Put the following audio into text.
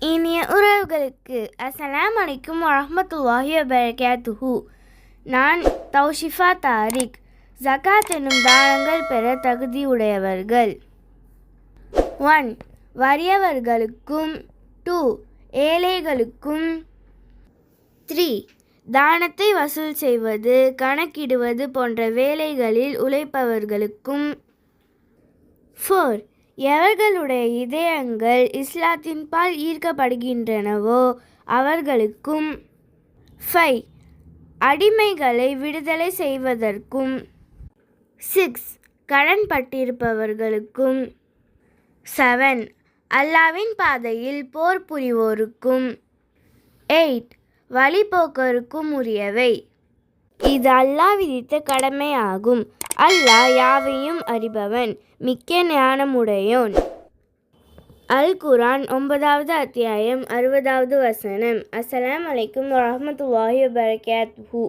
இனிய உறவுகளுக்கு அஸ்ஸலாம் அலைக்கும் வரமத்துல்லாஹி வபரகாத்துஹு. நான் தௌஷிஃபா தாரிக் ஜகாத் என்னும் தானங்கள் பெற தகுதியுடையவர்கள் ஒன் வறியவர்களுக்கும். டூ ஏழைகளுக்கும். த்ரீ தானத்தை வசூல் செய்வது கணக்கிடுவது போன்ற வேலைகளில் உழைப்பவர்களுக்கும். ஃபோர் எவர்களுடைய இதயங்கள் இஸ்லாத்தின் பால் ஈர்க்கப்படுகின்றனவோ அவர்களுக்கும் ஃபை அடிமைகளை விடுதலை செய்வதற்கும். சிக்ஸ் கடன் பட்டிருப்பவர்களுக்கும். செவன் அல்லாவின் பாதையில் போர் புரிவோருக்கும். எயிட் வழிபோக்கருக்கும் உரியவை. இது அல்லாஹ் விதித்த கடமையாகும். அல்லாஹ் யாவையும் அறிபவன் மிக்க ஞானமுடையோன். அல் குரான் ஒன்பதாவது அத்தியாயம் அறுபதாவது வசனம். அஸ்ஸலாமு அலைக்கும் வரஹ்மத்துல்லாஹி ஹூ